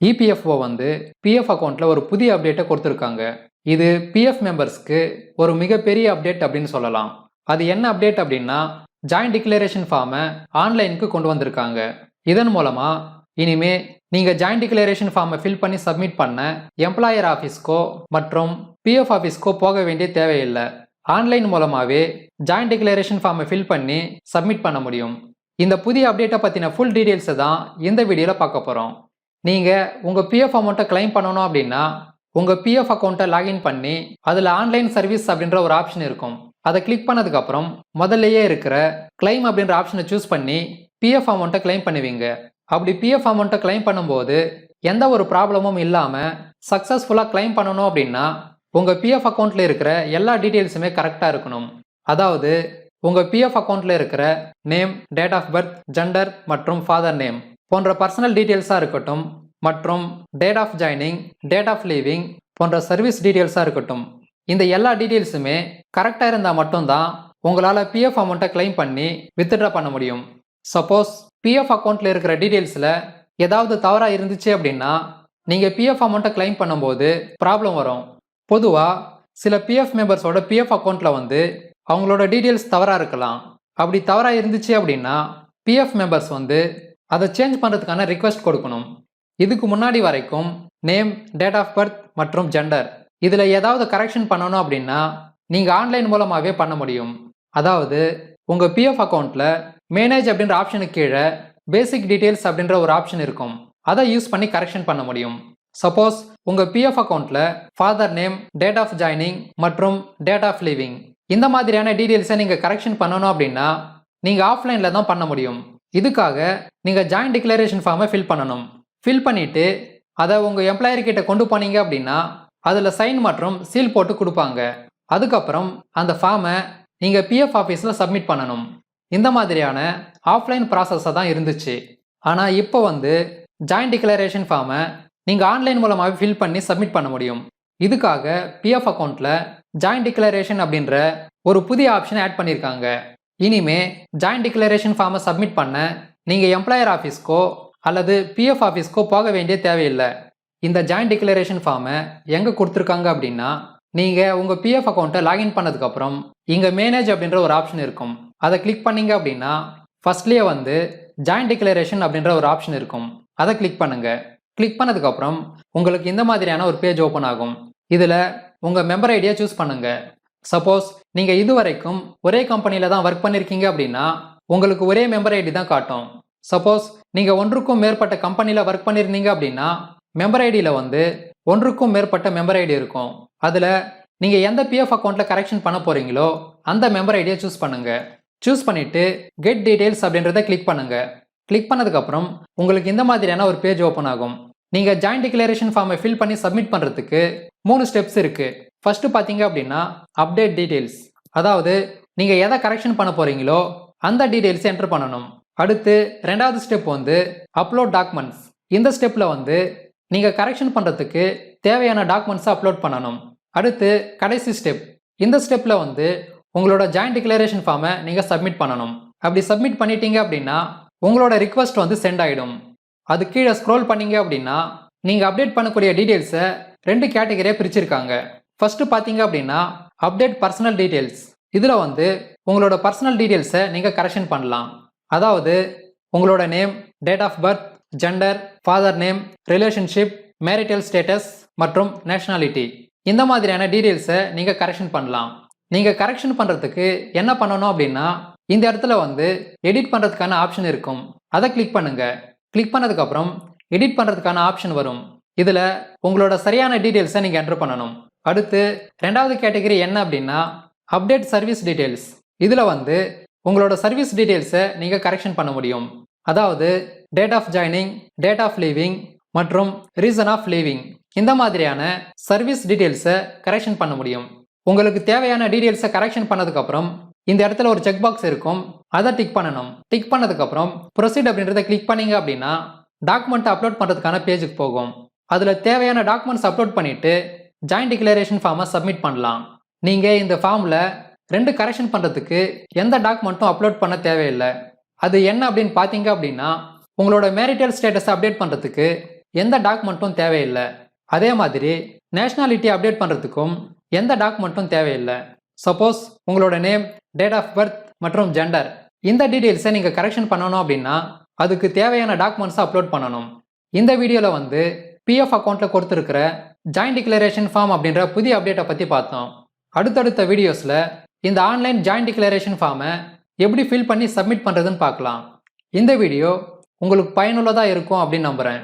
EPFO வந்து PF அக்கௌண்ட்டில் ஒரு புதிய அப்டேட்டை கொடுத்துருக்காங்க. இது பிஎஃப் மெம்பர்ஸ்க்கு ஒரு மிகப்பெரிய அப்டேட் அப்படின்னு சொல்லலாம். அது என்ன அப்டேட் அப்படின்னா ஜாயிண்ட் டிக்ளரேஷன் ஃபார்மை ஆன்லைனுக்கு கொண்டு வந்திருக்காங்க. இதன் மூலமாக இனிமே நீங்கள் ஜாயிண்ட் டிக்ளரேஷன் ஃபார்மை ஃபில் பண்ணி சப்மிட் பண்ண எம்ப்ளாயர் ஆஃபீஸ்க்கோ மற்றும் பிஎஃப் ஆஃபீஸ்க்கோ போக வேண்டிய தேவையில்லை. ஆன்லைன் மூலமாகவே ஜாயிண்ட் டிக்ளரேஷன் ஃபார்மை ஃபில் பண்ணி சப்மிட் பண்ண முடியும். இந்த புதிய அப்டேட்டை பற்றின ஃபுல் டீட்டெயில்ஸை தான் இந்த வீடியோவில் பார்க்க போகிறோம் நீங்கள் உங்கள் பிஎஃப் அமௌண்ட்டை கிளைம் பண்ணணும் அப்படின்னா உங்கள் பிஎஃப் அக்கௌண்ட்டை லாகின் பண்ணி அதில் ஆன்லைன் சர்வீஸ் அப்படின்ற ஒரு ஆப்ஷன் இருக்கும். அதை கிளிக் பண்ணதுக்கப்புறம் முதல்லையே இருக்கிற கிளைம் அப்படின்ற ஆப்ஷனை சூஸ் பண்ணி பிஎஃப் அமௌண்ட்டை கிளைம் பண்ணுவீங்க. அப்படி பிஎஃப் அமௌண்ட்டை கிளைம் பண்ணும்போது எந்த ஒரு ப்ராப்ளமும் இல்லாமல் சக்ஸஸ்ஃபுல்லாக கிளைம் பண்ணணும் அப்படின்னா உங்கள் பிஎஃப் அக்கௌண்ட்டில் இருக்கிற எல்லா டீட்டெயில்ஸுமே கரெக்டாக இருக்கணும். அதாவது உங்கள் பிஎஃப் அக்கௌண்ட்டில் இருக்கிற name date of birth gender மற்றும் ஃபாதர் நேம் போன்ற பர்சனல் டீட்டெயில்ஸாக இருக்கட்டும் மற்றும் date of joining date of leaving போன்ற சர்வீஸ் டீட்டெயில்ஸாக இருக்கட்டும். இந்த எல்லா டீட்டெயில்ஸுமே கரெக்டாக இருந்தால் மட்டும்தான் உங்களால் பிஎஃப் அமௌண்ட்டை கிளைம் பண்ணி வித்ட்ரா பண்ண முடியும். சப்போஸ் பிஎஃப் அக்கௌண்ட்டில் இருக்கிற டீட்டெயில்ஸில் ஏதாவது தவறாக இருந்துச்சு அப்படின்னா நீங்கள் பிஎஃப் அமௌண்ட்டை கிளைம் பண்ணும்போது ப்ராப்ளம் வரும். பொதுவாக சில பிஎஃப் மெம்பர்ஸோட பிஎஃப் அக்கௌண்ட்டில் வந்து அவங்களோட டீட்டெயில்ஸ் தவறாக இருக்கலாம். அப்படி தவறாக இருந்துச்சு அப்படின்னா பிஎஃப் மெம்பர்ஸ் வந்து அதை சேஞ்ச் பண்ணுறதுக்கான ரிக்வெஸ்ட் கொடுக்கணும். இதுக்கு முன்னாடி வரைக்கும் நேம் டேட் ஆஃப் பர்த் மற்றும் ஜெண்டர் இதில் ஏதாவது கரெக்ஷன் பண்ணணும் அப்படின்னா நீங்கள் ஆன்லைன் மூலமாகவே பண்ண முடியும். அதாவது உங்கள் பிஎஃப் அக்கௌண்ட்டில் மேனேஜ் அப்படின்ற ஆப்ஷனுக்கு கீழே பேசிக் டீட்டெயில்ஸ் அப்படின்ற ஒரு ஆப்ஷன் இருக்கும். அதை யூஸ் பண்ணி கரெக்ஷன் பண்ண முடியும். சப்போஸ் உங்கள் பிஎஃப் அக்கௌண்ட்டில் father name date of joining மற்றும் டேட் ஆஃப் லீவிங் இந்த மாதிரியான டீட்டெயில்ஸை நீங்கள் கரெக்ஷன் பண்ணணும் அப்படின்னா நீங்கள் ஆஃப்லைனில் தான் பண்ண முடியும். இதுக்காக நீங்கள் ஜாயிண்ட் டிக்ளரேஷன் ஃபார்மை ஃபில் பண்ணணும். ஃபில் பண்ணிவிட்டு அதை உங்கள் எம்ப்ளாயர் கிட்ட கொண்டு போனீங்க அப்படின்னா அதில் சைன் மற்றும் சீல் போட்டு கொடுப்பாங்க. அதுக்கப்புறம் அந்த ஃபார்மை நீங்கள் பிஎஃப் ஆஃபீஸில் சப்மிட் பண்ணணும். இந்த மாதிரியான ஆஃப்லைன் ப்ராசஸாக தான் இருந்துச்சு. ஆனால் இப்போ வந்து ஜாயிண்ட் டிக்ளரேஷன் ஃபார்மை நீங்கள் ஆன்லைன் மூலமாகவே ஃபில் பண்ணி சப்மிட் பண்ண முடியும். இதுக்காக பிஎஃப் அக்கௌண்ட்டில் ஜாயிண்ட் டிக்ளரேஷன் அப்படின்ற ஒரு புதிய ஆப்ஷன் ஆட் பண்ணியிருக்காங்க இனிமே ஜாயிண்ட் டிக்ளரேஷன் ஃபார்மை சப்மிட் பண்ண நீங்கள் எம்ப்ளாயர் ஆஃபீஸ்க்கோ அல்லது பிஎஃப் ஆஃபீஸ்க்கோ போக வேண்டிய தேவையில்லை. இந்த ஜாயிண்ட் டிக்ளரேஷன் ஃபார்மை எங்கே கொடுத்துருக்காங்க அப்படின்னா நீங்கள் உங்கள் பிஎஃப் அக்கௌண்ட்டை லாகின் பண்ணதுக்கப்புறம் இங்கே மேனேஜ் அப்படின்ற ஒரு ஆப்ஷன் இருக்கும். அதை கிளிக் பண்ணீங்க அப்படின்னா ஃபர்ஸ்ட்லேயே வந்து ஜாயிண்ட் டிக்ளரேஷன் அப்படின்ற ஒரு ஆப்ஷன் இருக்கும். அதை கிளிக் பண்ணுங்கள் கிளிக் பண்ணதுக்கப்புறம் உங்களுக்கு இந்த மாதிரியான ஒரு பேஜ் ஓப்பன் ஆகும். இதில் உங்கள் மெம்பர் ஐடியா சூஸ் பண்ணுங்கள் சப்போஸ் நீங்கள் இது வரைக்கும் ஒரே கம்பெனியில தான் ஒர்க் பண்ணியிருக்கீங்க அப்படின்னா உங்களுக்கு ஒரே மெம்பர் ஐடி தான் காட்டும். சப்போஸ் நீங்கள் ஒன்றுக்கும் மேற்பட்ட கம்பெனியில் ஒர்க் பண்ணியிருந்தீங்க அப்படின்னா மெம்பர் ஐடியில் வந்து ஒன்றுக்கும் மேற்பட்ட மெம்பர் ஐடி இருக்கும். அதில் நீங்கள் எந்த பிஎஃப் அக்கௌண்ட்டில் கரெக்ஷன் பண்ண போகிறீங்களோ அந்த மெம்பர் ஐடியை சூஸ் பண்ணுங்க. சூஸ் பண்ணிவிட்டு கெட் டீடைல்ஸ் அப்படின்றத கிளிக் பண்ணுங்க. கிளிக் பண்ணதுக்கப்புறம் உங்களுக்கு இந்த மாதிரியான ஒரு பேஜ் ஓப்பன் ஆகும். நீங்கள் ஜாயிண்ட் டிக்ளரேஷன் ஃபார்மை ஃபில் பண்ணி சப்மிட் பண்ணுறதுக்கு மூணு ஸ்டெப்ஸ் இருக்குது ஃபஸ்ட்டு பார்த்தீங்க அப்படின்னா அப்டேட் டீட்டெயில்ஸ் அதாவது நீங்கள் எதை கரெக்ஷன் பண்ண போகிறீங்களோ அந்த டீட்டெயில்ஸ் என்டர் பண்ணணும். அடுத்து ரெண்டாவது ஸ்டெப் வந்து அப்லோட் டாக்குமெண்ட்ஸ் இந்த ஸ்டெப்பில் வந்து நீங்கள் கரெக்ஷன் பண்ணுறதுக்கு தேவையான டாக்குமெண்ட்ஸை அப்லோட் பண்ணணும். அடுத்து கடைசி ஸ்டெப் இந்த ஸ்டெப்பில் வந்து உங்களோட ஜாயிண்ட் டிக்ளரேஷன் ஃபார்மை நீங்கள் சப்மிட் பண்ணணும். அப்படி சப்மிட் பண்ணிட்டீங்க அப்படின்னா உங்களோட ரிக்வஸ்ட் வந்து சென்ட் ஆகிடும் அது கீழே ஸ்க்ரோல் பண்ணீங்க அப்படின்னா நீங்கள் அப்டேட் பண்ணக்கூடிய டீட்டெயில்ஸை ரெண்டு கேட்டகரியாக பிரிச்சிருக்காங்க. ஃபர்ஸ்ட் பார்த்தீங்க அப்படின்னா அப்டேட் பர்சனல் டீட்டெயில்ஸ் இதில் வந்து உங்களோட பர்சனல் டீட்டெயில்ஸை நீங்கள் கரெக்ஷன் பண்ணலாம். அதாவது உங்களோட name date of birth gender father name relationship marital status மற்றும் நேஷனாலிட்டி இந்த மாதிரியான டீட்டெயில்ஸை நீங்கள் கரெக்ஷன் பண்ணலாம். நீங்கள் கரெக்ஷன் பண்ணுறதுக்கு என்ன பண்ணணும் அப்படின்னா இந்த இடத்துல வந்து எடிட் பண்ணுறதுக்கான ஆப்ஷன் இருக்கும். அதை கிளிக் பண்ணுங்கள் கிளிக் பண்ணதுக்கப்புறம் எடிட் பண்ணுறதுக்கான ஆப்ஷன் வரும். இதில் உங்களோட சரியான டீட்டெயில்ஸை நீங்கள் என்ட்ரு பண்ணணும். அடுத்து ரெண்டாவது கேட்டகரி என்ன அப்படின்னா அப்டேட் சர்வீஸ் டீட்டெயில்ஸ் இதில் வந்து உங்களோட சர்வீஸ் டீட்டெயில்ஸை நீங்கள் கரெக்ஷன் பண்ண முடியும். அதாவது date of joining date of leaving மற்றும் ரீசன் ஆஃப் லீவிங் இந்த மாதிரியான சர்வீஸ் டீட்டெயில்ஸை கரெக்ஷன் பண்ண முடியும். உங்களுக்கு தேவையான டீட்டெயில்ஸை கரெக்ஷன் பண்ணதுக்கப்புறம் இந்த இடத்துல ஒரு செக் பாக்ஸ் இருக்கும். அதை டிக் பண்ணணும். டிக் பண்ணதுக்கப்புறம் ப்ரொசீட் அப்படின்றத கிளிக் பண்ணீங்க அப்படின்னா டாக்குமெண்ட்டை அப்லோட் பண்ணுறதுக்கான பேஜுக்கு போகும். அதில் தேவையான டாக்குமெண்ட்ஸ் அப்லோட் பண்ணிவிட்டு ஜாயிண்ட் டிக்ளரேஷன் ஃபார்மை சப்மிட் பண்ணலாம். நீங்கள் இந்த ஃபார்மில் ரெண்டு கரெக்ஷன் பண்ணுறதுக்கு எந்த டாக்குமெண்ட்டும் அப்லோட் பண்ண தேவையில்லை. அது என்ன அப்படின்னு பார்த்தீங்க அப்படின்னா உங்களோட மேரிட்டல் ஸ்டேட்டஸை அப்டேட் பண்ணுறதுக்கு எந்த டாக்குமெண்ட்டும் தேவையில்லை. அதே மாதிரி நேஷ்னாலிட்டி அப்டேட் பண்ணுறதுக்கும் எந்த டாக்குமெண்ட்டும் தேவையில்லை. சப்போஸ் உங்களோட நேம் டேட் ஆஃப் பர்த் மற்றும் ஜெண்டர் இந்த டீட்டெயில்ஸை நீங்கள் கரெக்ஷன் பண்ணணும் அப்படின்னா அதுக்கு தேவையான டாக்குமெண்ட்ஸை அப்லோட் பண்ணணும். இந்த வீடியோவில் வந்து பிஎஃப் அக்கௌண்ட்டில் கொடுத்துருக்கிற ஜாயிண்ட் டிக்ளரேஷன் ஃபார்ம் அப்படின்ற புதிய அப்டேட்டை பற்றி பார்த்தோம். அடுத்தடுத்த வீடியோஸில் இந்த ஆன்லைன் ஜாயிண்ட் டிக்ளரேஷன் ஃபார்மை எப்படி ஃபில் பண்ணி சப்மிட் பண்ணுறதுன்னு பார்க்கலாம். இந்த வீடியோ உங்களுக்கு பயனுள்ளதாக இருக்கும் அப்படின்னு நம்புகிறேன்